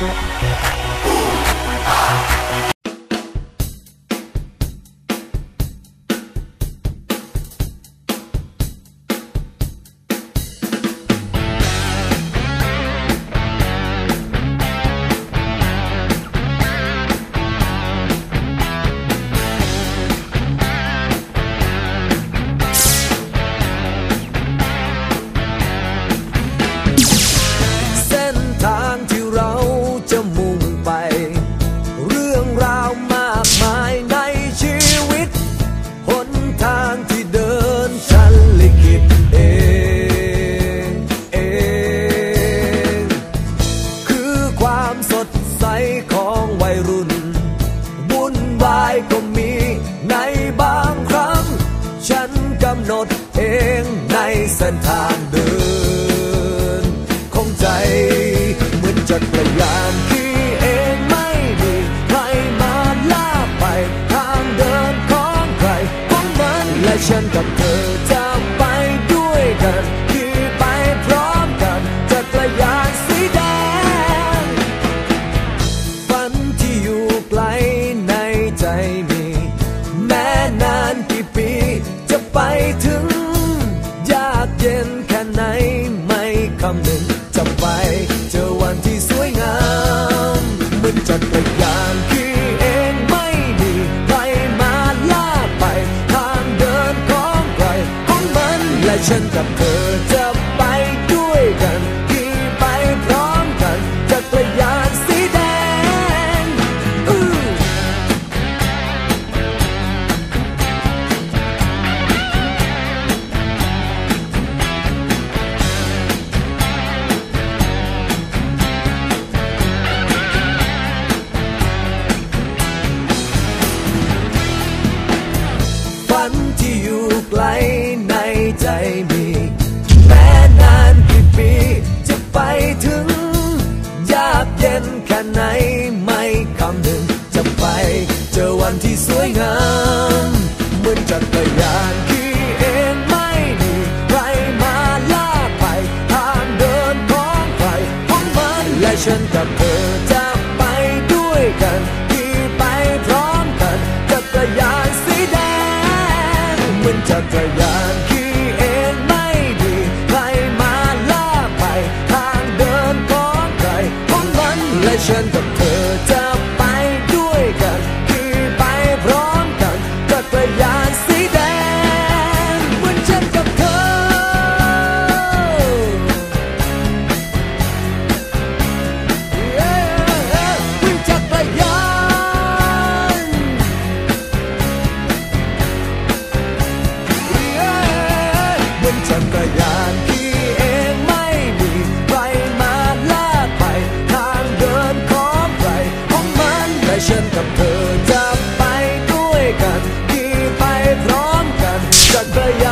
Yeah. บายก็มีในบางครั้ง ฉันกำหนดเองในเส้นทางเดิน ของใจ เหมือนจักรยานที่ ย็นแค่ไหนไม่คำนึงจะไปเจอวันที่สวยงามเหมือนจักรยานขี่เองไม่มีใครมาลากไป ทางเดินของใครของมันและฉันกับเธอจะไปด้วยกัน ใจมี แม้นานกี่ปีจะไปถึง ยากเย็นแค่ไหนไม่คำนึงจะไป เจอวันที่สวยงามเหมือนจักรยานขี่เองไม่มีใครมาลากไปทางเดินของใครของมันและฉันกับเธอ ฉันกับเธอจะไปด้วยกัน คือไปพร้อมกันกับกระยานสีแดงเหมือนฉันกับเธอ Yeah, วิ่งจักรยาน Yeah, บนจักร yeah